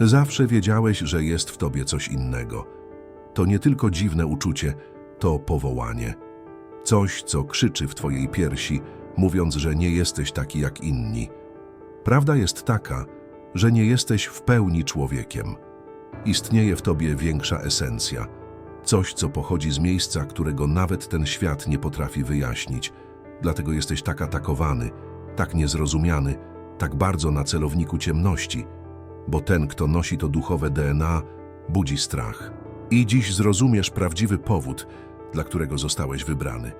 Zawsze wiedziałeś, że jest w tobie coś innego. To nie tylko dziwne uczucie, to powołanie. Coś, co krzyczy w twojej piersi, mówiąc, że nie jesteś taki jak inni. Prawda jest taka, że nie jesteś w pełni człowiekiem. Istnieje w tobie większa esencja. Coś, co pochodzi z miejsca, którego nawet ten świat nie potrafi wyjaśnić. Dlatego jesteś tak atakowany, tak niezrozumiany, tak bardzo na celowniku ciemności, bo ten, kto nosi to duchowe DNA, budzi strach. I dziś zrozumiesz prawdziwy powód, dla którego zostałeś wybrany.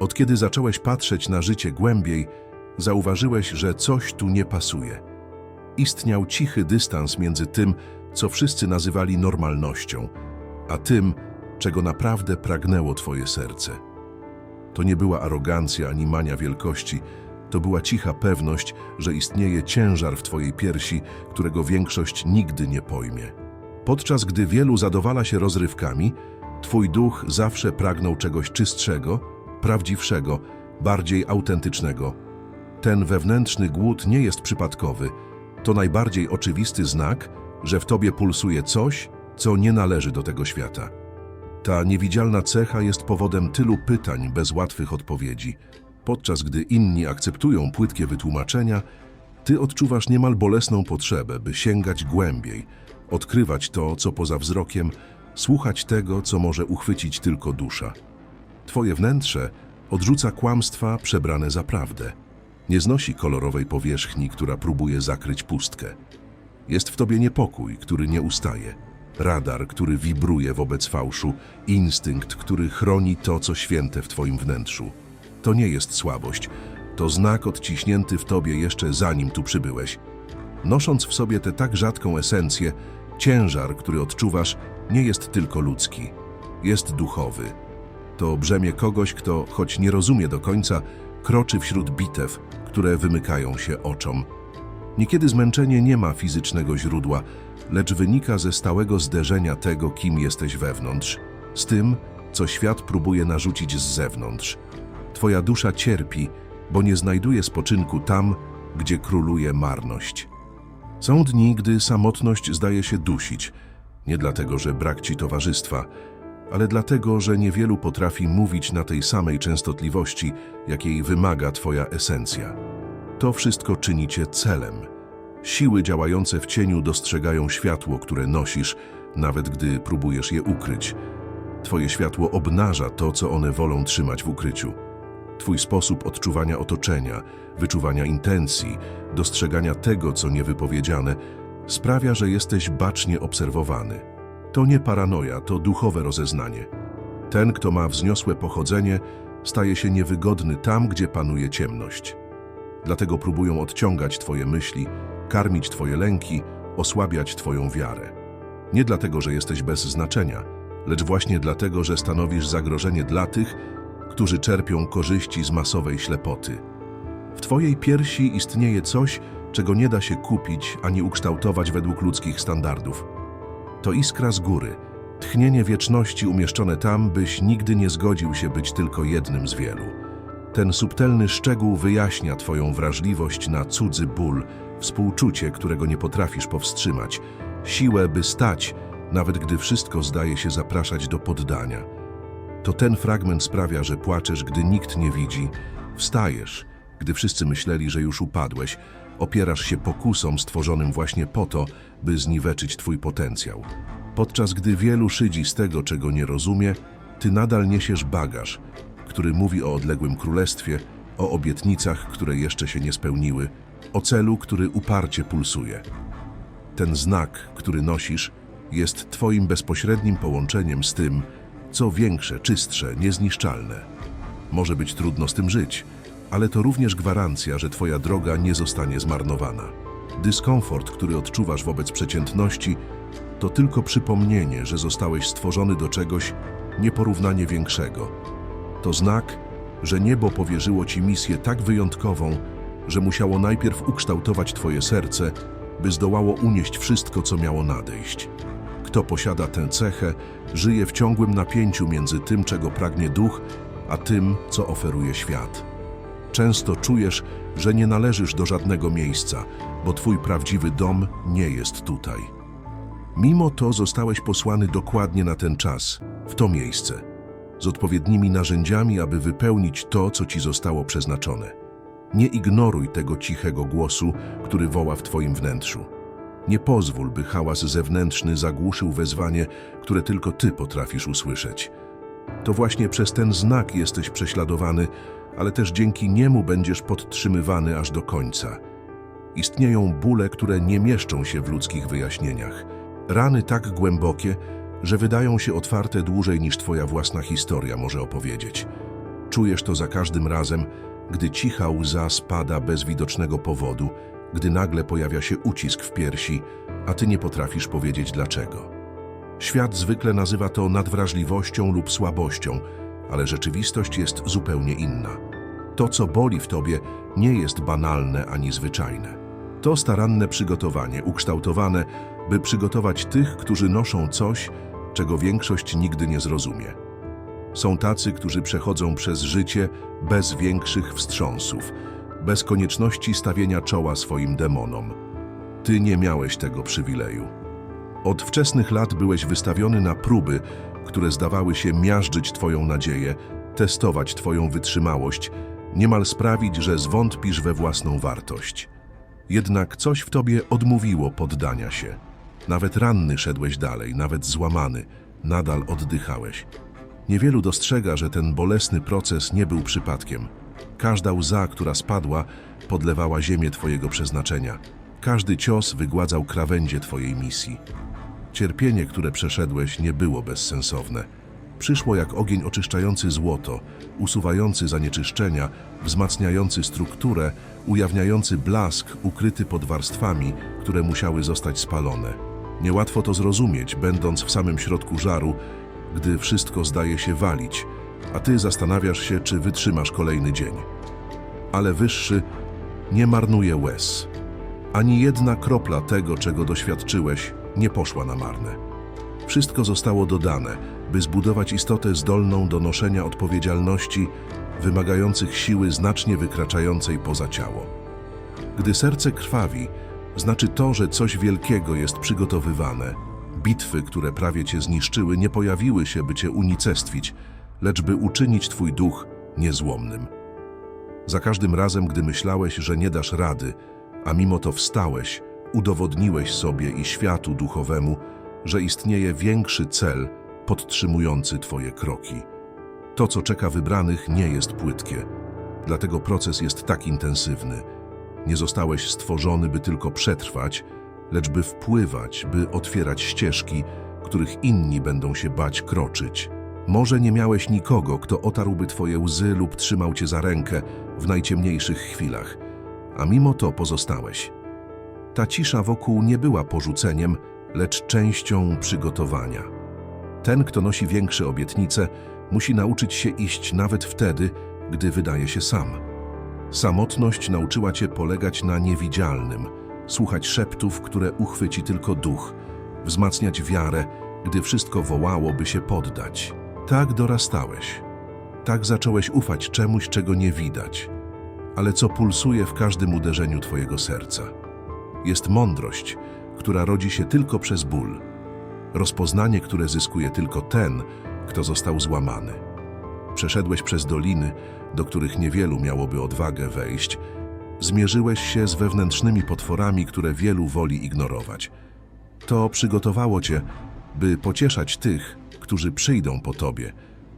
Od kiedy zacząłeś patrzeć na życie głębiej, zauważyłeś, że coś tu nie pasuje. Istniał cichy dystans między tym, co wszyscy nazywali normalnością, a tym, czego naprawdę pragnęło Twoje serce. To nie była arogancja ani mania wielkości, to była cicha pewność, że istnieje ciężar w Twojej piersi, którego większość nigdy nie pojmie. Podczas gdy wielu zadowala się rozrywkami, Twój duch zawsze pragnął czegoś czystszego, prawdziwszego, bardziej autentycznego. Ten wewnętrzny głód nie jest przypadkowy, to najbardziej oczywisty znak, że w Tobie pulsuje coś, co nie należy do tego świata. Ta niewidzialna cecha jest powodem tylu pytań bez łatwych odpowiedzi. Podczas gdy inni akceptują płytkie wytłumaczenia, ty odczuwasz niemal bolesną potrzebę, by sięgać głębiej, odkrywać to, co poza wzrokiem, słuchać tego, co może uchwycić tylko dusza. Twoje wnętrze odrzuca kłamstwa przebrane za prawdę. Nie znosi kolorowej powierzchni, która próbuje zakryć pustkę. Jest w tobie niepokój, który nie ustaje, radar, który wibruje wobec fałszu, instynkt, który chroni to, co święte w twoim wnętrzu. To nie jest słabość, to znak odciśnięty w tobie jeszcze zanim tu przybyłeś. Nosząc w sobie tę tak rzadką esencję, ciężar, który odczuwasz, nie jest tylko ludzki, jest duchowy. To brzemię kogoś, kto, choć nie rozumie do końca, kroczy wśród bitew, które wymykają się oczom. Niekiedy zmęczenie nie ma fizycznego źródła, lecz wynika ze stałego zderzenia tego, kim jesteś wewnątrz, z tym, co świat próbuje narzucić z zewnątrz. Twoja dusza cierpi, bo nie znajduje spoczynku tam, gdzie króluje marność. Są dni, gdy samotność zdaje się dusić, nie dlatego, że brak ci towarzystwa, ale dlatego, że niewielu potrafi mówić na tej samej częstotliwości, jakiej wymaga Twoja esencja. To wszystko czyni Cię celem. Siły działające w cieniu dostrzegają światło, które nosisz, nawet gdy próbujesz je ukryć. Twoje światło obnaża to, co one wolą trzymać w ukryciu. Twój sposób odczuwania otoczenia, wyczuwania intencji, dostrzegania tego, co niewypowiedziane, sprawia, że jesteś bacznie obserwowany. To nie paranoja, to duchowe rozeznanie. Ten, kto ma wzniosłe pochodzenie, staje się niewygodny tam, gdzie panuje ciemność. Dlatego próbują odciągać Twoje myśli, karmić Twoje lęki, osłabiać Twoją wiarę. Nie dlatego, że jesteś bez znaczenia, lecz właśnie dlatego, że stanowisz zagrożenie dla tych, którzy czerpią korzyści z masowej ślepoty. W Twojej piersi istnieje coś, czego nie da się kupić ani ukształtować według ludzkich standardów. To iskra z góry, tchnienie wieczności umieszczone tam, byś nigdy nie zgodził się być tylko jednym z wielu. Ten subtelny szczegół wyjaśnia Twoją wrażliwość na cudzy ból, współczucie, którego nie potrafisz powstrzymać, siłę, by stać, nawet gdy wszystko zdaje się zapraszać do poddania. To ten fragment sprawia, że płaczesz, gdy nikt nie widzi, wstajesz, gdy wszyscy myśleli, że już upadłeś, opierasz się pokusom stworzonym właśnie po to, by zniweczyć Twój potencjał. Podczas gdy wielu szydzi z tego, czego nie rozumie, Ty nadal niesiesz bagaż, który mówi o odległym królestwie, o obietnicach, które jeszcze się nie spełniły, o celu, który uparcie pulsuje. Ten znak, który nosisz, jest Twoim bezpośrednim połączeniem z tym, co większe, czystsze, niezniszczalne. Może być trudno z tym żyć, ale to również gwarancja, że Twoja droga nie zostanie zmarnowana. Dyskomfort, który odczuwasz wobec przeciętności, to tylko przypomnienie, że zostałeś stworzony do czegoś nieporównanie większego. To znak, że niebo powierzyło Ci misję tak wyjątkową, że musiało najpierw ukształtować Twoje serce, by zdołało unieść wszystko, co miało nadejść. Kto posiada tę cechę, żyje w ciągłym napięciu między tym, czego pragnie duch, a tym, co oferuje świat. Często czujesz, że nie należysz do żadnego miejsca, bo twój prawdziwy dom nie jest tutaj. Mimo to zostałeś posłany dokładnie na ten czas, w to miejsce, z odpowiednimi narzędziami, aby wypełnić to, co ci zostało przeznaczone. Nie ignoruj tego cichego głosu, który woła w twoim wnętrzu. Nie pozwól, by hałas zewnętrzny zagłuszył wezwanie, które tylko ty potrafisz usłyszeć. To właśnie przez ten znak jesteś prześladowany, ale też dzięki niemu będziesz podtrzymywany aż do końca. Istnieją bóle, które nie mieszczą się w ludzkich wyjaśnieniach. Rany tak głębokie, że wydają się otwarte dłużej niż twoja własna historia może opowiedzieć. Czujesz to za każdym razem, gdy cicha łza spada bez widocznego powodu, gdy nagle pojawia się ucisk w piersi, a ty nie potrafisz powiedzieć dlaczego. Świat zwykle nazywa to nadwrażliwością lub słabością, ale rzeczywistość jest zupełnie inna. To, co boli w tobie, nie jest banalne ani zwyczajne. To staranne przygotowanie, ukształtowane, by przygotować tych, którzy noszą coś, czego większość nigdy nie zrozumie. Są tacy, którzy przechodzą przez życie bez większych wstrząsów, bez konieczności stawienia czoła swoim demonom. Ty nie miałeś tego przywileju. Od wczesnych lat byłeś wystawiony na próby, które zdawały się miażdżyć Twoją nadzieję, testować Twoją wytrzymałość, niemal sprawić, że zwątpisz we własną wartość. Jednak coś w Tobie odmówiło poddania się. Nawet ranny szedłeś dalej, nawet złamany, nadal oddychałeś. Niewielu dostrzega, że ten bolesny proces nie był przypadkiem. Każda łza, która spadła, podlewała ziemię Twojego przeznaczenia. Każdy cios wygładzał krawędzie Twojej misji. Cierpienie, które przeszedłeś, nie było bezsensowne. Przyszło jak ogień oczyszczający złoto, usuwający zanieczyszczenia, wzmacniający strukturę, ujawniający blask ukryty pod warstwami, które musiały zostać spalone. Niełatwo to zrozumieć, będąc w samym środku żaru, gdy wszystko zdaje się walić, a ty zastanawiasz się, czy wytrzymasz kolejny dzień. Ale wyższy nie marnuje łez. Ani jedna kropla tego, czego doświadczyłeś, nie poszła na marne. Wszystko zostało dodane, by zbudować istotę zdolną do noszenia odpowiedzialności, wymagających siły znacznie wykraczającej poza ciało. Gdy serce krwawi, znaczy to, że coś wielkiego jest przygotowywane. Bitwy, które prawie cię zniszczyły, nie pojawiły się, by cię unicestwić, lecz by uczynić twój duch niezłomnym. Za każdym razem, gdy myślałeś, że nie dasz rady, a mimo to wstałeś, udowodniłeś sobie i światu duchowemu, że istnieje większy cel podtrzymujący Twoje kroki. To, co czeka wybranych, nie jest płytkie, dlatego proces jest tak intensywny. Nie zostałeś stworzony, by tylko przetrwać, lecz by wpływać, by otwierać ścieżki, których inni będą się bać kroczyć. Może nie miałeś nikogo, kto otarłby Twoje łzy lub trzymał Cię za rękę w najciemniejszych chwilach, a mimo to pozostałeś. Ta cisza wokół nie była porzuceniem, lecz częścią przygotowania. Ten, kto nosi większe obietnice, musi nauczyć się iść nawet wtedy, gdy wydaje się sam. Samotność nauczyła cię polegać na niewidzialnym, słuchać szeptów, które uchwyci tylko duch, wzmacniać wiarę, gdy wszystko wołało, by się poddać. Tak dorastałeś. Tak zacząłeś ufać czemuś, czego nie widać, ale co pulsuje w każdym uderzeniu twojego serca. Jest mądrość, która rodzi się tylko przez ból. Rozpoznanie, które zyskuje tylko ten, kto został złamany. Przeszedłeś przez doliny, do których niewielu miałoby odwagę wejść. Zmierzyłeś się z wewnętrznymi potworami, które wielu woli ignorować. To przygotowało cię, by pocieszać tych, którzy przyjdą po tobie,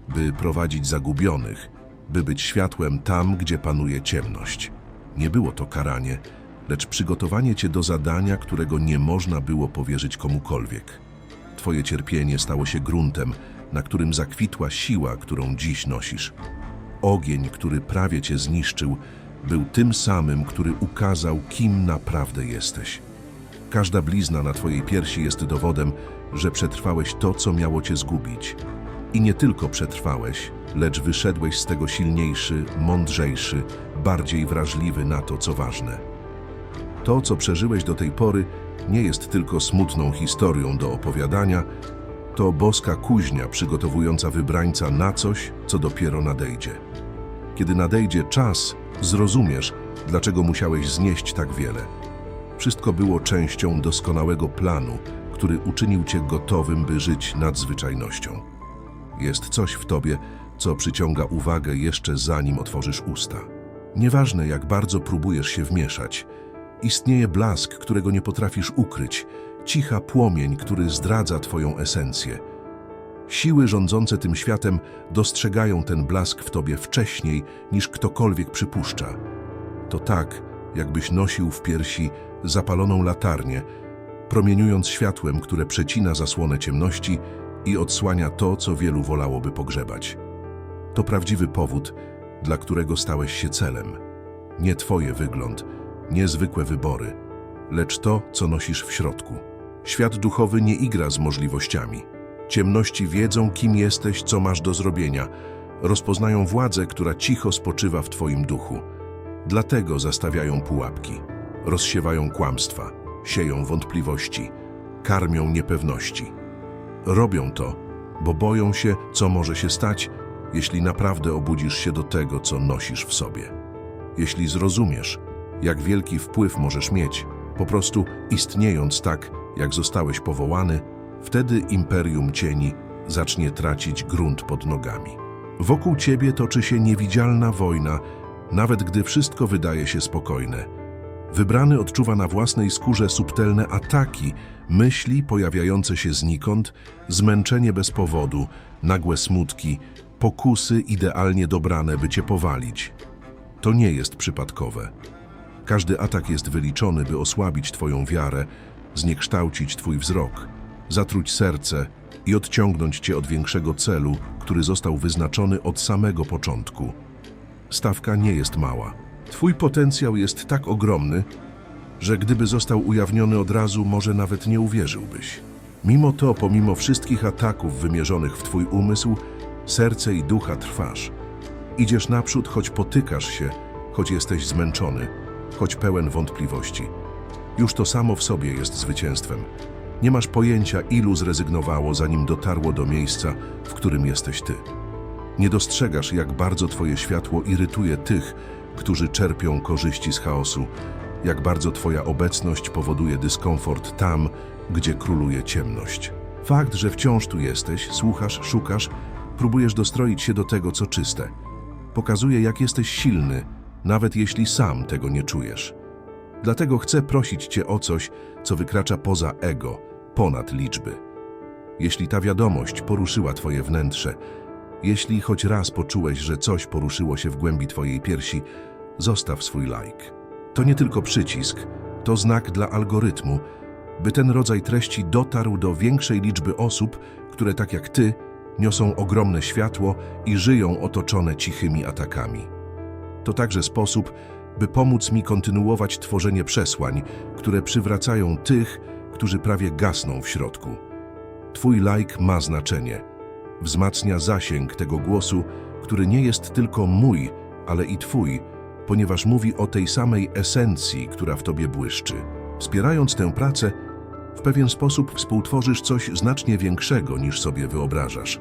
by prowadzić zagubionych, by być światłem tam, gdzie panuje ciemność. Nie było to karanie, lecz przygotowanie cię do zadania, którego nie można było powierzyć komukolwiek. Twoje cierpienie stało się gruntem, na którym zakwitła siła, którą dziś nosisz. Ogień, który prawie cię zniszczył, był tym samym, który ukazał, kim naprawdę jesteś. Każda blizna na twojej piersi jest dowodem, że przetrwałeś to, co miało cię zgubić. I nie tylko przetrwałeś, lecz wyszedłeś z tego silniejszy, mądrzejszy, bardziej wrażliwy na to, co ważne. To, co przeżyłeś do tej pory, nie jest tylko smutną historią do opowiadania, to boska kuźnia przygotowująca wybrańca na coś, co dopiero nadejdzie. Kiedy nadejdzie czas, zrozumiesz, dlaczego musiałeś znieść tak wiele. Wszystko było częścią doskonałego planu, który uczynił cię gotowym, by żyć nadzwyczajnością. Jest coś w tobie, co przyciąga uwagę jeszcze zanim otworzysz usta. Nieważne, jak bardzo próbujesz się wmieszać, istnieje blask, którego nie potrafisz ukryć, cicha płomień, który zdradza twoją esencję. Siły rządzące tym światem dostrzegają ten blask w tobie wcześniej, niż ktokolwiek przypuszcza. To tak, jakbyś nosił w piersi zapaloną latarnię, promieniując światłem, które przecina zasłonę ciemności i odsłania to, co wielu wolałoby pogrzebać. To prawdziwy powód, dla którego stałeś się celem. Nie twoje wygląd, nie zwykłe wybory, lecz to, co nosisz w środku. Świat duchowy nie igra z możliwościami. Ciemności wiedzą, kim jesteś, co masz do zrobienia. Rozpoznają władzę, która cicho spoczywa w twoim duchu. Dlatego zastawiają pułapki, rozsiewają kłamstwa, sieją wątpliwości, karmią niepewności. Robią to, bo boją się, co może się stać, jeśli naprawdę obudzisz się do tego, co nosisz w sobie. Jeśli zrozumiesz, jak wielki wpływ możesz mieć, po prostu istniejąc tak, jak zostałeś powołany, wtedy imperium cieni zacznie tracić grunt pod nogami. Wokół ciebie toczy się niewidzialna wojna, nawet gdy wszystko wydaje się spokojne. Wybrany odczuwa na własnej skórze subtelne ataki, myśli pojawiające się znikąd, zmęczenie bez powodu, nagłe smutki, pokusy idealnie dobrane, by cię powalić. To nie jest przypadkowe. Każdy atak jest wyliczony, by osłabić twoją wiarę, zniekształcić twój wzrok, zatruć serce i odciągnąć cię od większego celu, który został wyznaczony od samego początku. Stawka nie jest mała. Twój potencjał jest tak ogromny, że gdyby został ujawniony od razu, może nawet nie uwierzyłbyś. Mimo to, pomimo wszystkich ataków wymierzonych w twój umysł, serce i ducha trwasz. Idziesz naprzód, choć potykasz się, choć jesteś zmęczony, choć pełen wątpliwości. Już to samo w sobie jest zwycięstwem. Nie masz pojęcia, ilu zrezygnowało, zanim dotarło do miejsca, w którym jesteś ty. Nie dostrzegasz, jak bardzo twoje światło irytuje tych, którzy czerpią korzyści z chaosu, jak bardzo twoja obecność powoduje dyskomfort tam, gdzie króluje ciemność. Fakt, że wciąż tu jesteś, słuchasz, szukasz, próbujesz dostroić się do tego, co czyste. Pokazuje, jak jesteś silny, nawet jeśli sam tego nie czujesz. Dlatego chcę prosić Cię o coś, co wykracza poza ego, ponad liczby. Jeśli ta wiadomość poruszyła Twoje wnętrze, jeśli choć raz poczułeś, że coś poruszyło się w głębi Twojej piersi, zostaw swój like. To nie tylko przycisk, to znak dla algorytmu, by ten rodzaj treści dotarł do większej liczby osób, które tak jak Ty niosą ogromne światło i żyją otoczone cichymi atakami. To także sposób, by pomóc mi kontynuować tworzenie przesłań, które przywracają tych, którzy prawie gasną w środku. Twój like ma znaczenie. Wzmacnia zasięg tego głosu, który nie jest tylko mój, ale i Twój, ponieważ mówi o tej samej esencji, która w Tobie błyszczy. Wspierając tę pracę, w pewien sposób współtworzysz coś znacznie większego niż sobie wyobrażasz.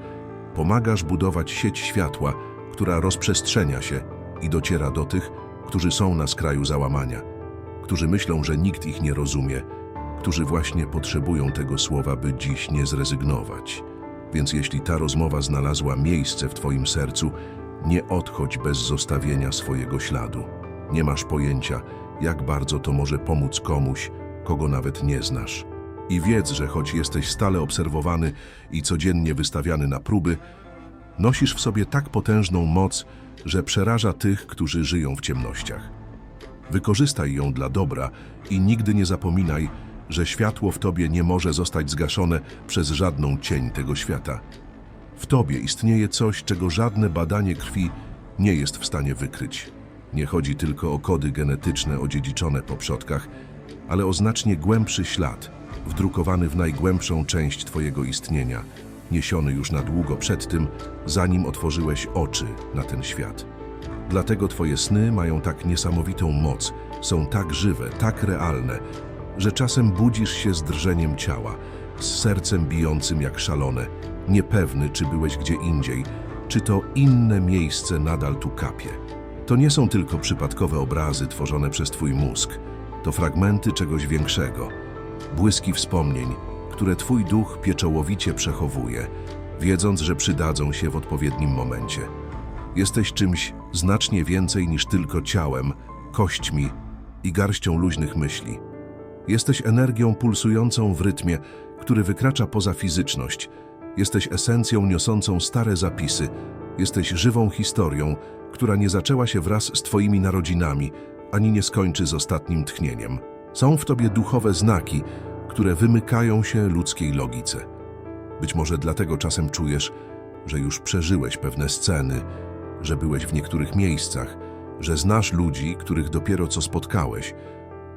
Pomagasz budować sieć światła, która rozprzestrzenia się i dociera do tych, którzy są na skraju załamania, którzy myślą, że nikt ich nie rozumie, którzy właśnie potrzebują tego słowa, by dziś nie zrezygnować. Więc jeśli ta rozmowa znalazła miejsce w Twoim sercu, nie odchodź bez zostawienia swojego śladu. Nie masz pojęcia, jak bardzo to może pomóc komuś, kogo nawet nie znasz. I wiedz, że choć jesteś stale obserwowany i codziennie wystawiany na próby, nosisz w sobie tak potężną moc, że przeraża tych, którzy żyją w ciemnościach. Wykorzystaj ją dla dobra i nigdy nie zapominaj, że światło w tobie nie może zostać zgaszone przez żadną cień tego świata. W tobie istnieje coś, czego żadne badanie krwi nie jest w stanie wykryć. Nie chodzi tylko o kody genetyczne odziedziczone po przodkach, ale o znacznie głębszy ślad, wdrukowany w najgłębszą część twojego istnienia, niesiony już na długo przed tym, zanim otworzyłeś oczy na ten świat. Dlatego twoje sny mają tak niesamowitą moc, są tak żywe, tak realne, że czasem budzisz się z drżeniem ciała, z sercem bijącym jak szalone, niepewny, czy byłeś gdzie indziej, czy to inne miejsce nadal tu kapie. To nie są tylko przypadkowe obrazy tworzone przez twój mózg. To fragmenty czegoś większego, błyski wspomnień, które Twój duch pieczołowicie przechowuje, wiedząc, że przydadzą się w odpowiednim momencie. Jesteś czymś znacznie więcej niż tylko ciałem, kośćmi i garścią luźnych myśli. Jesteś energią pulsującą w rytmie, który wykracza poza fizyczność. Jesteś esencją niosącą stare zapisy. Jesteś żywą historią, która nie zaczęła się wraz z Twoimi narodzinami, ani nie skończy z ostatnim tchnieniem. Są w Tobie duchowe znaki, które wymykają się ludzkiej logice. Być może dlatego czasem czujesz, że już przeżyłeś pewne sceny, że byłeś w niektórych miejscach, że znasz ludzi, których dopiero co spotkałeś.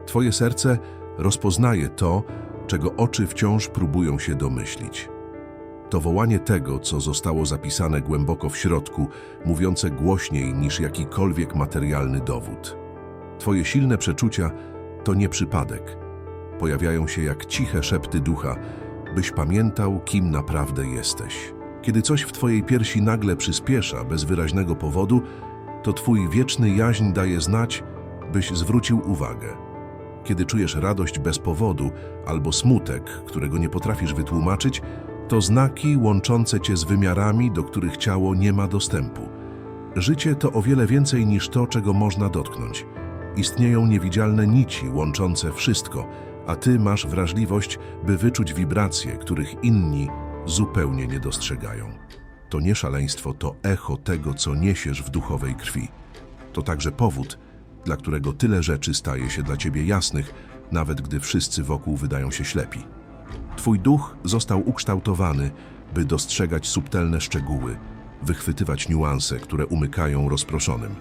Twoje serce rozpoznaje to, czego oczy wciąż próbują się domyślić. To wołanie tego, co zostało zapisane głęboko w środku, mówiące głośniej niż jakikolwiek materialny dowód. Twoje silne przeczucia to nie przypadek. Pojawiają się jak ciche szepty ducha, byś pamiętał, kim naprawdę jesteś. Kiedy coś w Twojej piersi nagle przyspiesza bez wyraźnego powodu, to Twój wieczny jaźń daje znać, byś zwrócił uwagę. Kiedy czujesz radość bez powodu albo smutek, którego nie potrafisz wytłumaczyć, to znaki łączące cię z wymiarami, do których ciało nie ma dostępu. Życie to o wiele więcej niż to, czego można dotknąć. Istnieją niewidzialne nici łączące wszystko, a ty masz wrażliwość, by wyczuć wibracje, których inni zupełnie nie dostrzegają. To nie szaleństwo, to echo tego, co niesiesz w duchowej krwi. To także powód, dla którego tyle rzeczy staje się dla ciebie jasnych, nawet gdy wszyscy wokół wydają się ślepi. Twój duch został ukształtowany, by dostrzegać subtelne szczegóły, wychwytywać niuanse, które umykają rozproszonym.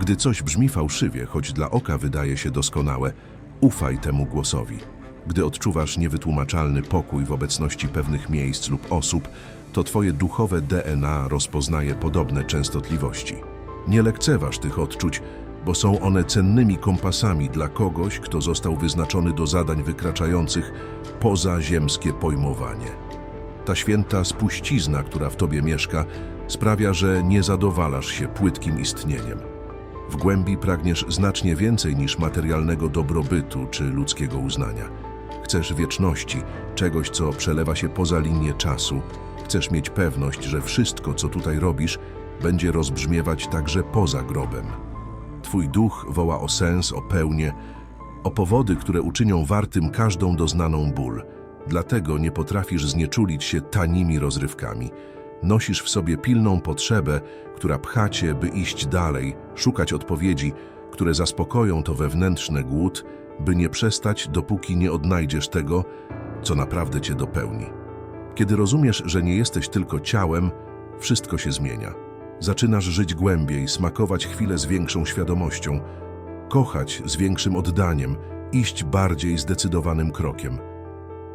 Gdy coś brzmi fałszywie, choć dla oka wydaje się doskonałe, ufaj temu głosowi. Gdy odczuwasz niewytłumaczalny pokój w obecności pewnych miejsc lub osób, to twoje duchowe DNA rozpoznaje podobne częstotliwości. Nie lekceważ tych odczuć, bo są one cennymi kompasami dla kogoś, kto został wyznaczony do zadań wykraczających poza ziemskie pojmowanie. Ta święta spuścizna, która w tobie mieszka, sprawia, że nie zadowalasz się płytkim istnieniem. W głębi pragniesz znacznie więcej niż materialnego dobrobytu czy ludzkiego uznania. Chcesz wieczności, czegoś, co przelewa się poza linię czasu. Chcesz mieć pewność, że wszystko, co tutaj robisz, będzie rozbrzmiewać także poza grobem. Twój duch woła o sens, o pełnię, o powody, które uczynią wartym każdą doznaną ból. Dlatego nie potrafisz znieczulić się tanimi rozrywkami. Nosisz w sobie pilną potrzebę, która pcha cię, by iść dalej, szukać odpowiedzi, które zaspokoją to wewnętrzny głód, by nie przestać, dopóki nie odnajdziesz tego, co naprawdę cię dopełni. Kiedy rozumiesz, że nie jesteś tylko ciałem, wszystko się zmienia. Zaczynasz żyć głębiej, smakować chwilę z większą świadomością, kochać z większym oddaniem, iść bardziej zdecydowanym krokiem.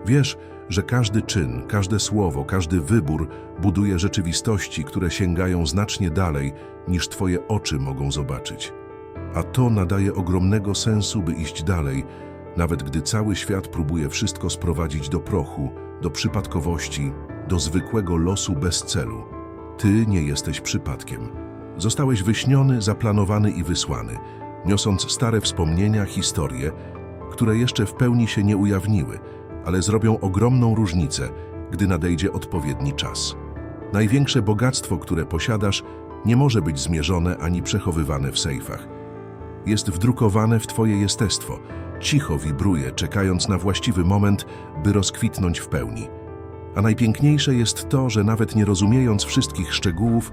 Wiesz, że każdy czyn, każde słowo, każdy wybór buduje rzeczywistości, które sięgają znacznie dalej, niż Twoje oczy mogą zobaczyć. A to nadaje ogromnego sensu, by iść dalej, nawet gdy cały świat próbuje wszystko sprowadzić do prochu, do przypadkowości, do zwykłego losu bez celu. Ty nie jesteś przypadkiem. Zostałeś wyśniony, zaplanowany i wysłany, niosąc stare wspomnienia, historie, które jeszcze w pełni się nie ujawniły, ale zrobią ogromną różnicę, gdy nadejdzie odpowiedni czas. Największe bogactwo, które posiadasz, nie może być zmierzone ani przechowywane w sejfach. Jest wdrukowane w Twoje jestestwo, cicho wibruje, czekając na właściwy moment, by rozkwitnąć w pełni. A najpiękniejsze jest to, że nawet nie rozumiejąc wszystkich szczegółów,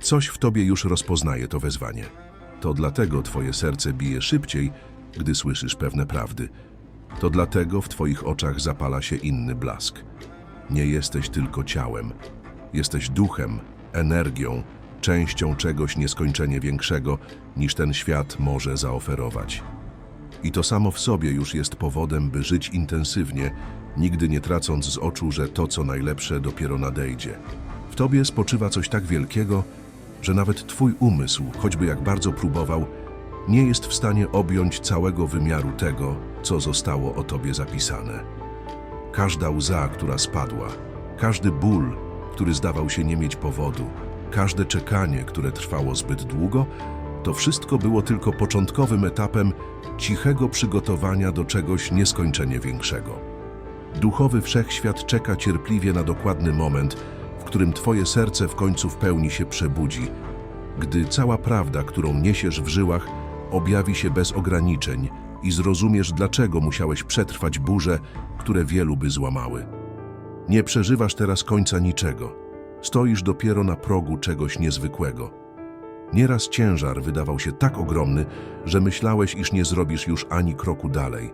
coś w Tobie już rozpoznaje to wezwanie. To dlatego Twoje serce bije szybciej, gdy słyszysz pewne prawdy. To dlatego w Twoich oczach zapala się inny blask. Nie jesteś tylko ciałem. Jesteś duchem, energią, częścią czegoś nieskończenie większego, niż ten świat może zaoferować. I to samo w sobie już jest powodem, by żyć intensywnie, nigdy nie tracąc z oczu, że to, co najlepsze, dopiero nadejdzie. W Tobie spoczywa coś tak wielkiego, że nawet Twój umysł, choćby jak bardzo próbował, nie jest w stanie objąć całego wymiaru tego, co zostało o Tobie zapisane. Każda łza, która spadła, każdy ból, który zdawał się nie mieć powodu, każde czekanie, które trwało zbyt długo, to wszystko było tylko początkowym etapem cichego przygotowania do czegoś nieskończenie większego. Duchowy wszechświat czeka cierpliwie na dokładny moment, w którym Twoje serce w końcu w pełni się przebudzi, gdy cała prawda, którą niesiesz w żyłach, objawi się bez ograniczeń i zrozumiesz, dlaczego musiałeś przetrwać burze, które wielu by złamały. Nie przeżywasz teraz końca niczego. Stoisz dopiero na progu czegoś niezwykłego. Nieraz ciężar wydawał się tak ogromny, że myślałeś, iż nie zrobisz już ani kroku dalej.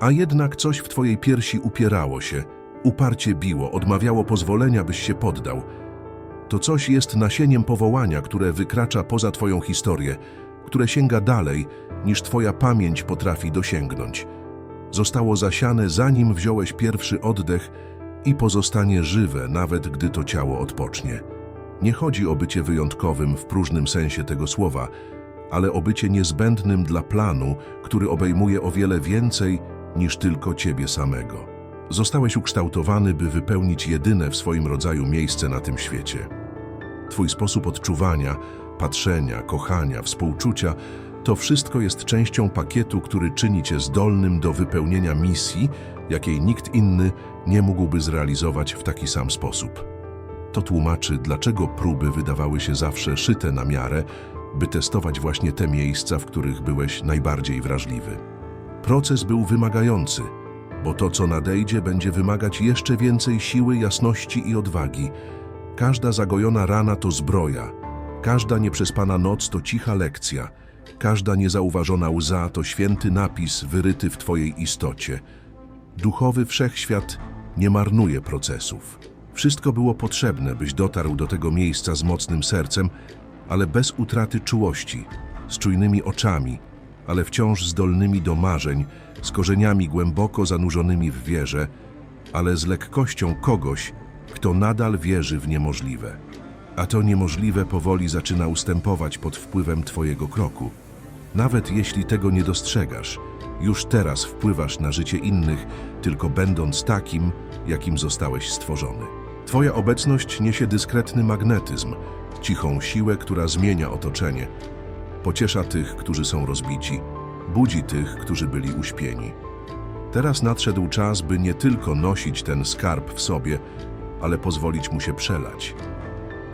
A jednak coś w twojej piersi upierało się, uparcie biło, odmawiało pozwolenia, byś się poddał. To coś jest nasieniem powołania, które wykracza poza twoją historię, które sięga dalej, niż twoja pamięć potrafi dosięgnąć. Zostało zasiane, zanim wziąłeś pierwszy oddech i pozostanie żywe, nawet gdy to ciało odpocznie. Nie chodzi o bycie wyjątkowym w próżnym sensie tego słowa, ale o bycie niezbędnym dla planu, który obejmuje o wiele więcej niż tylko ciebie samego. Zostałeś ukształtowany, by wypełnić jedyne w swoim rodzaju miejsce na tym świecie. Twój sposób odczuwania, patrzenia, kochania, współczucia to wszystko jest częścią pakietu, który czyni cię zdolnym do wypełnienia misji, jakiej nikt inny nie mógłby zrealizować w taki sam sposób. To tłumaczy, dlaczego próby wydawały się zawsze szyte na miarę, by testować właśnie te miejsca, w których byłeś najbardziej wrażliwy. Proces był wymagający, bo to, co nadejdzie, będzie wymagać jeszcze więcej siły, jasności i odwagi. Każda zagojona rana to zbroja, każda nieprzespana noc to cicha lekcja, każda niezauważona łza to święty napis wyryty w Twojej istocie. Duchowy wszechświat nie marnuje procesów. Wszystko było potrzebne, byś dotarł do tego miejsca z mocnym sercem, ale bez utraty czułości, z czujnymi oczami, ale wciąż zdolnymi do marzeń, z korzeniami głęboko zanurzonymi w wierze, ale z lekkością kogoś, kto nadal wierzy w niemożliwe. A to niemożliwe powoli zaczyna ustępować pod wpływem Twojego kroku. Nawet jeśli tego nie dostrzegasz, już teraz wpływasz na życie innych, tylko będąc takim, jakim zostałeś stworzony. Twoja obecność niesie dyskretny magnetyzm, cichą siłę, która zmienia otoczenie. Pociesza tych, którzy są rozbici, budzi tych, którzy byli uśpieni. Teraz nadszedł czas, by nie tylko nosić ten skarb w sobie, ale pozwolić mu się przelać.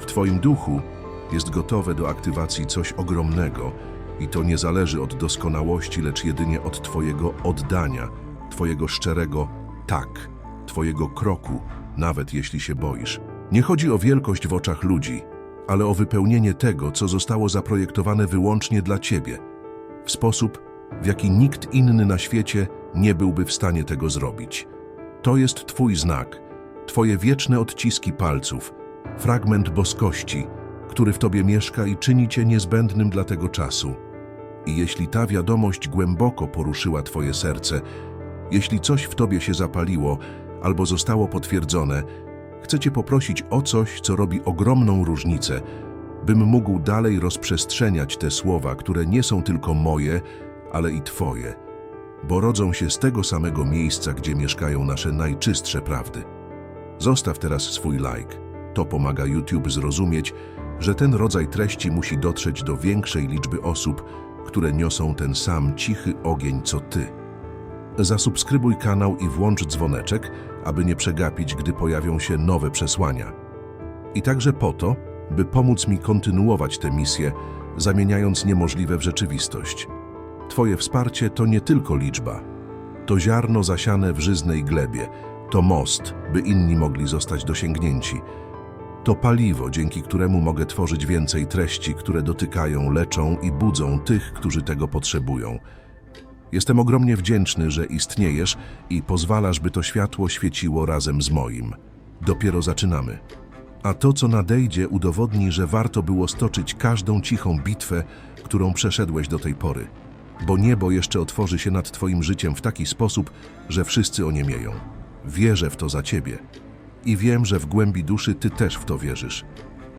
W Twoim duchu jest gotowe do aktywacji coś ogromnego i to nie zależy od doskonałości, lecz jedynie od Twojego oddania, Twojego szczerego tak, Twojego kroku, nawet jeśli się boisz. Nie chodzi o wielkość w oczach ludzi, ale o wypełnienie tego, co zostało zaprojektowane wyłącznie dla Ciebie, w sposób, w jaki nikt inny na świecie nie byłby w stanie tego zrobić. To jest Twój znak, Twoje wieczne odciski palców, fragment boskości, który w Tobie mieszka i czyni Cię niezbędnym dla tego czasu. I jeśli ta wiadomość głęboko poruszyła Twoje serce, jeśli coś w Tobie się zapaliło albo zostało potwierdzone, chcę Cię poprosić o coś, co robi ogromną różnicę, bym mógł dalej rozprzestrzeniać te słowa, które nie są tylko moje, ale i Twoje, bo rodzą się z tego samego miejsca, gdzie mieszkają nasze najczystsze prawdy. Zostaw teraz swój like. To pomaga YouTube zrozumieć, że ten rodzaj treści musi dotrzeć do większej liczby osób, które niosą ten sam cichy ogień co Ty. Zasubskrybuj kanał i włącz dzwoneczek, aby nie przegapić, gdy pojawią się nowe przesłania. I także po to, by pomóc mi kontynuować tę misję, zamieniając niemożliwe w rzeczywistość. Twoje wsparcie to nie tylko liczba. To ziarno zasiane w żyznej glebie, to most, by inni mogli zostać dosięgnięci. To paliwo, dzięki któremu mogę tworzyć więcej treści, które dotykają, leczą i budzą tych, którzy tego potrzebują. Jestem ogromnie wdzięczny, że istniejesz i pozwalasz, by to światło świeciło razem z moim. Dopiero zaczynamy. A to, co nadejdzie, udowodni, że warto było stoczyć każdą cichą bitwę, którą przeszedłeś do tej pory. Bo niebo jeszcze otworzy się nad Twoim życiem w taki sposób, że wszyscy oniemieją. Wierzę w to za Ciebie. I wiem, że w głębi duszy Ty też w to wierzysz.